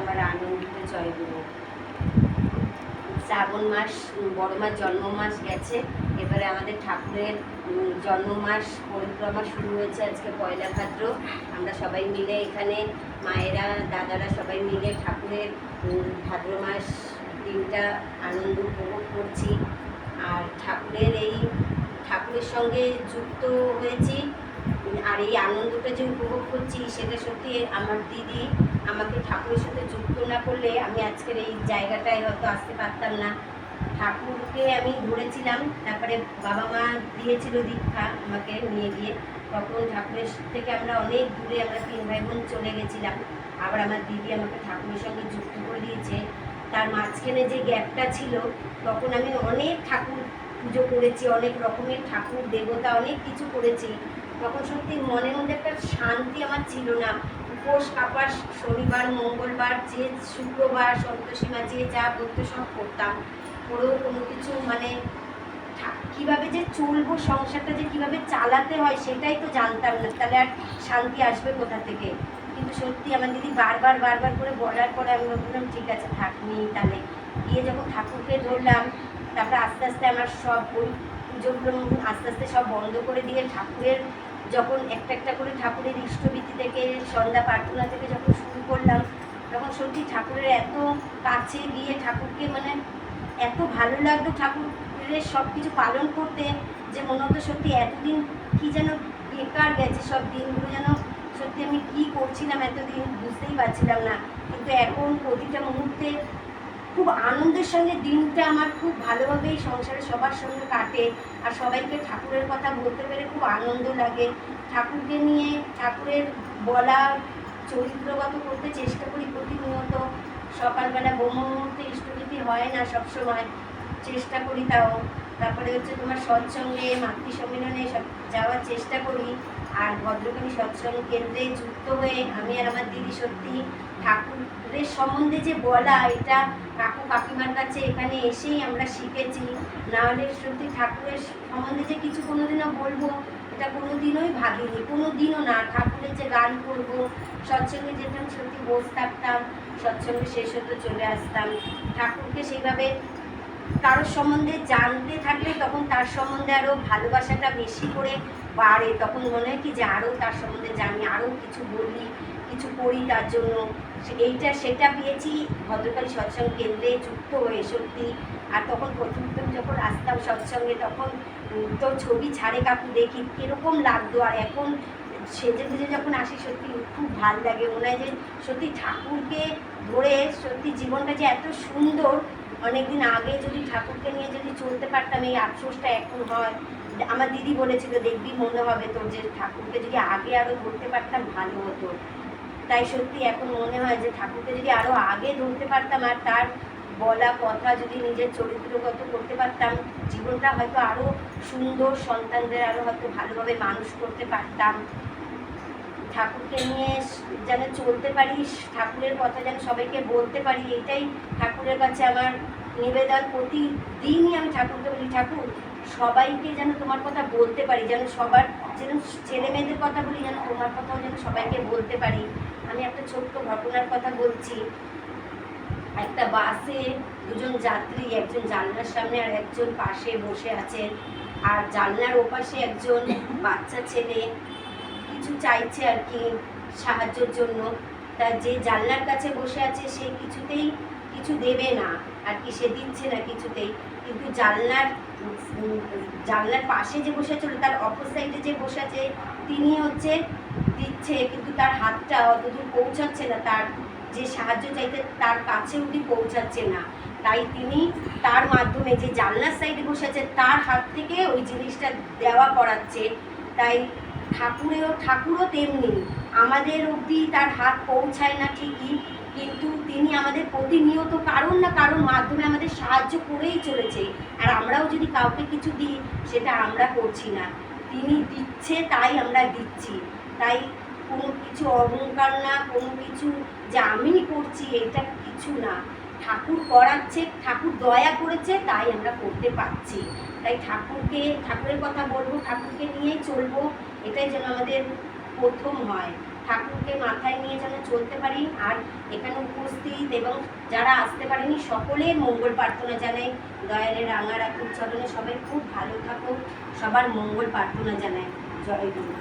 আমার আনন্দিত জয়গুরু শ্রাবণ মাস, বড় মাস, জন্ম মাস গেছে। এবারে আমাদের ঠাকুরের জন্ম মাস পরিক্রমা শুরু হয়েছে আজকে পয়লা ভাদ্র। আমরা সবাই মিলে এখানে, মায়েরা, দাদারা সবাই মিলে ঠাকুরের ভাদ্র মাস দিনটা আনন্দ উপভোগ করছি। আর ঠাকুরের এই, ঠাকুরের সঙ্গে যুক্ত হয়েছি। আর এই আনন্দটা যে উপভোগ করছি, সেটা সত্যি আমার দিদি আমাকে ঠাকুরের সাথে যুক্ত না করলে আমি আজকের এই জায়গাটায় হয়তো আসতে পারতাম না। ঠাকুরকে আমি ধরেছিলাম, তারপরে বাবা মা দিয়েছিল দীক্ষা আমাকে নিয়ে গিয়ে। তখন ঠাকুরের থেকে আমরা অনেক দূরে আমরা তিন ভাই বোন চলে গেছিলাম। আবার আমার দিদি আমাকে ঠাকুরের সঙ্গে যুক্ত করে দিয়েছে। তার মাঝখানে যে গ্যাপটা ছিল, তখন আমি অনেক ঠাকুর পুজো করেছি, অনেক রকমের ঠাকুর, দেবতা, অনেক কিছু করেছি। তখন সত্যি মনের মধ্যে একটা শান্তি আমার ছিল না। উপোস, কাপাস, শনিবার, মঙ্গলবার, যে শুক্রবার সন্তোষীমা যে যা বলতো সব করতাম। করেও কোনো কিছু মানে কীভাবে যে চলবো, সংসারটা যে কীভাবে চালাতে হয়, সেটাই তো জানতাম না। তাহলে আর শান্তি আসবে কোথা থেকে? কিন্তু সত্যি আমার দিদি বারবার বারবার করে বলার পরে আমি বললাম ঠিক আছে, থাক থাকনি তাহলে। গিয়ে যখন ঠাকুরকে ধরলাম তারপরে আস্তে আস্তে আমার সব ওই পুজোগুলো আস্তে আস্তে সব বন্ধ করে দিয়ে ঠাকুরের যখন একটা একটা করে ঠাকুরের ইষ্টভীতি থেকে, সন্ধ্যা প্রার্থনা থেকে যখন শুরু করলাম, তখন সত্যি ঠাকুরের এত কাছে গিয়ে ঠাকুরকে মানে এত ভালো লাগতো ঠাকুরের সব কিছু পালন করতে যে মনে হতো সত্যি এতদিন কি যেন বেকার গেছে সব দিনগুলো, যেন সত্যি আমি কি করছিলাম এতদিন বুঝতেই পারছিলাম না। কিন্তু এখন প্রতিটা মুহূর্তে খুব আনন্দের সঙ্গে দিনটা আমার খুব ভালোভাবেই সংসারে সবার সঙ্গে কাটে। আর সবাইকে ঠাকুরের কথা বলতে পেরে খুব আনন্দ লাগে। ঠাকুরকে নিয়ে ঠাকুরের বলা চরিত্রগত করতে চেষ্টা করি প্রতিনিয়ত। সকালবেলা ব্রহ্ম মুহূর্তে ইষ্টভীতি হয় না সবসময়। চেষ্টা করি তাও। তারপরে হচ্ছে তোমার সৎসঙ্গে মাতৃ সম্মেলনে সব যাওয়ার চেষ্টা করি। আর ভদ্রকালী সৎসঙ্গ কেন্দ্রে যুক্ত হয়ে আমি আর আমার দিদি সত্যি ঠাকুরের সম্বন্ধে যে বলা, এটা কাকু কাকিমার কাছে এখানে এসেই আমরা শিখেছি। নাহলে সত্যি ঠাকুরের সম্বন্ধে যে কিছু কোনোদিনও বলব, এটা কোনোদিনই ভাবিনি। কোনোদিনও না ঠাকুরের যে গান করব, সৎসঙ্গে যেতাম সত্যি বসে থাকতাম, সৎসঙ্গে শেষ হতো চলে আসতাম। ঠাকুরকে সেইভাবে কারোর সম্বন্ধে জানতে থাকলে তখন তার সম্বন্ধে আরও ভালোবাসাটা বেশি করে বাড়ে। তখন মনে হয় কি যে আরও তার সম্বন্ধে জানি আরও কিছু বলি, কিছু করি তার জন্য। এইটা, সেটা পেয়েছি, ভদ্রকালী সৎসঙ্গ কেন্দ্রে যুক্ত হয়ে সত্যি। আর তখন প্রথম প্রথম যখন আসতাম সৎসঙ্গে, তখন তো ছবি ছাড়ে কাকু দেখি, কীরকম লাগতো। আর এখন সেজে গুজে যখন আসি, সত্যি খুব ভালো লাগে। হয় যে সত্যি ঠাকুরকে ধরে, সত্যি জীবনটা যে এত সুন্দর। অনেকদিন আগে যদি ঠাকুরকে নিয়ে যদি চলতে পারতাম, এই আফসোসটা এখন হয়। আমার দিদি বলেছিল, দেখবি, মনে হবে তোর যে ঠাকুরকে যদি আগে আরও ধরতে পারতাম, ভালো হতো। তাই সত্যি এখন মনে হয় যে ঠাকুরকে যদি আরও আগে ধরতে পারতাম আর তার বলা কথা যদি নিজের চরিত্রগত করতে পারতাম, জীবনটা হয়তো আরও সুন্দর, সন্তানদের আরও হয়তো ভালোভাবে মানুষ করতে পারতাম। ঠাকুরকে নিয়ে যেন চলতে পারি ঠাকুরের কথা যেন সবাইকে বলতে পারি এটাই ঠাকুরের কাছে আমার নিবেদন। প্রতিদিনই আমি ঠাকুরকে বলি, ঠাকুর, সবাইকে যেন তোমার কথা বলতে পারি, যেন সবার, যেন ছেলে মেয়েদের কথা বলি, যেন তোমার কথাও যেন সবাইকে বলতে পারি। আমি একটা ছোট্ট ঘটনার কথা বলছি। একটা বাসে দুজন যাত্রী, একজন জানলার সামনে আর একজন পাশে বসে আছেন আর জানলার ওপাশে একজন বাচ্চা ছেলে কিছু চাইছে আর কি সাহায্যের জন্য। তা যে জানলার কাছে বসে আছে সে কিছুতেই কিছু দেবে না। আর কি সে দিচ্ছে না কিছুতেই। কিন্তু জানলার জানলার পাশে যে বসে ছিল তার অপর সাইডে যে বসে আছে, তিনি হচ্ছে দিচ্ছে, কিন্তু তার হাতটা অতদূর পৌঁছাচ্ছে না। তার যে সাহায্য চাইতে তার কাছে অব্দি পৌঁছাচ্ছে না। তাই তিনি তার মাধ্যমে যে জানলার সাইডে বসে আছে, তার হাত থেকে ওই জিনিসটা দেওয়া করাচ্ছে। তাই ঠাকুরেও ঠাকুরও তেমনি। আমাদের অবধি তার হাত পৌঁছায় না ঠিকই, কিন্তু তিনি আমাদের প্রতিনিয়ত কারণ না কারণ মাধ্যমে আমাদের সাহায্য করেই চলেছে। আর আমরাও যদি কাউকে কিছু দিই, সেটা আমরা করছি না। তিনি দিচ্ছে, তাই আমরা দিচ্ছি। তাই কোনো কিছু অহংকার না, কোনো কিছু যে আমি করছি, এটা কিছু না। ঠাকুর করাচ্ছে, ঠাকুর দয়া করেছে, তাই আমরা করতে পারছি। তাই ঠাকুরকে ঠাকুরের কথা বলব, ঠাকুরকে নিয়েই চলবো। এটাই যেন আমাদের প্রথম হয়। ঠাকুরকে মাথায় নিয়ে যেন চলতে পারি, আর এখানে উপস্থিত এবং যারা আসতে পারেনি সকলের মঙ্গল প্রার্থনা জানায় দয়ালের রাঙা রাখুন, চরণে সবাই খুব ভালো থাকুক সবার মঙ্গল প্রার্থনা জানায় জয় গুরু।